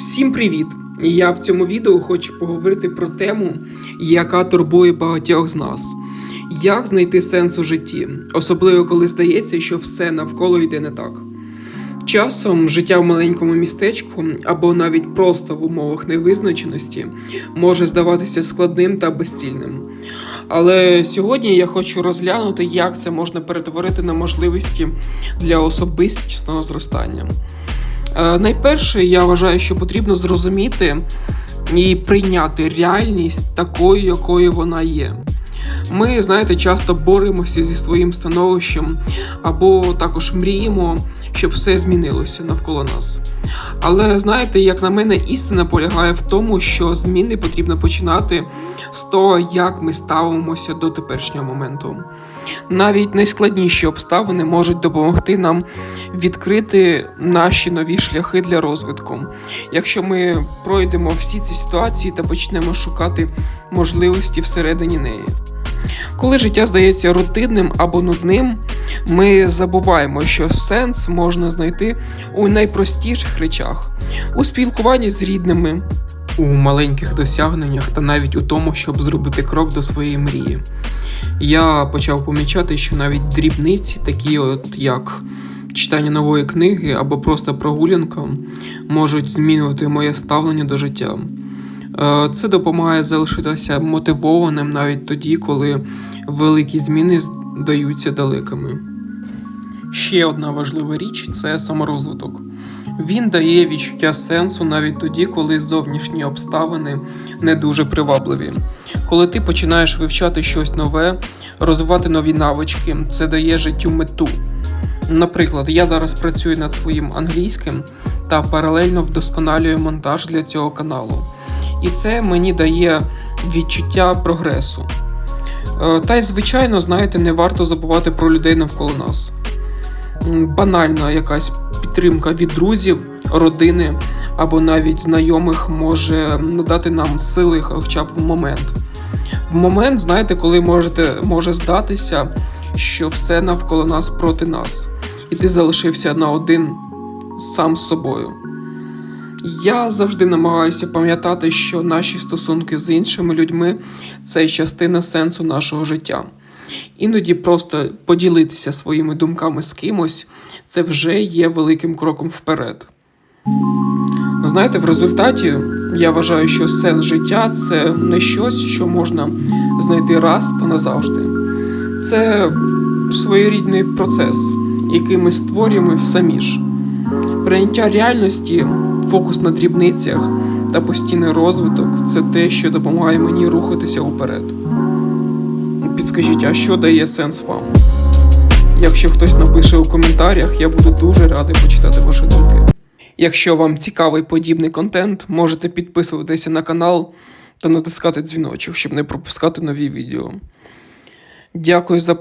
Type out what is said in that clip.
Всім привіт! Я в цьому відео хочу поговорити про тему, яка турбує багатьох з нас. Як знайти сенс у житті, особливо коли здається, що все навколо йде не так. Часом життя в маленькому містечку або навіть просто в умовах невизначеності може здаватися складним та безцільним. Але сьогодні я хочу розглянути, як це можна перетворити на можливості для особистісного зростання. Е, Найперше, я вважаю, що потрібно зрозуміти і прийняти реальність такою, якою вона є. Ми, знаєте, часто боремося зі своїм становищем або також мріємо, щоб все змінилося навколо нас. Але знаєте, як на мене, істина полягає в тому, що зміни потрібно починати з того, як ми ставимося до теперішнього моменту. Навіть найскладніші обставини можуть допомогти нам відкрити наші нові шляхи для розвитку. Якщо ми пройдемо всі ці ситуації та почнемо шукати можливості всередині неї. Коли життя здається рутинним або нудним, ми забуваємо, що сенс можна знайти у найпростіших речах, у спілкуванні з рідними, у маленьких досягненнях та навіть у тому, щоб зробити крок до своєї мрії. Я почав помічати, що навіть дрібниці, такі от як читання нової книги або просто прогулянка, можуть змінювати моє ставлення до життя. Е, Це допомагає залишитися мотивованим навіть тоді, коли великі зміни здаються далекими. Ще одна важлива річ це саморозвиток. Він дає відчуття сенсу навіть тоді, коли зовнішні обставини не дуже привабливі. Коли ти починаєш вивчати щось нове, розвивати нові навички, це дає життю мету. Наприклад, я зараз працюю над своїм англійським та паралельно вдосконалюю монтаж для цього каналу. І це мені дає відчуття прогресу. Е, Та й, звичайно, знаєте, не варто забувати про людей навколо нас. Банальна якась підтримка від друзів, родини або навіть знайомих може надати нам сили хоча б в момент. В момент, знаєте, коли можете, може здатися, що все навколо нас проти нас, і ти залишився наодин сам з собою. Я завжди намагаюся пам'ятати, що наші стосунки з іншими людьми це частина сенсу нашого життя. Іноді просто поділитися своїми думками з кимось це вже є великим кроком вперед. Знаєте, в результаті я вважаю, що сенс життя це не щось, що можна знайти раз та назавжди. Це своєрідний процес, який ми створюємо самі ж. Прийняття реальності, фокус на дрібницях та постійний розвиток це те, що допомагає мені рухатися уперед. Підскажіть, а що дає сенс вам? Якщо хтось напише у коментарях, я буду дуже радий почитати ваші думки. Якщо вам цікавий подібний контент, можете підписуватися на канал та натискати дзвіночок, щоб не пропускати нові відео. Дякую за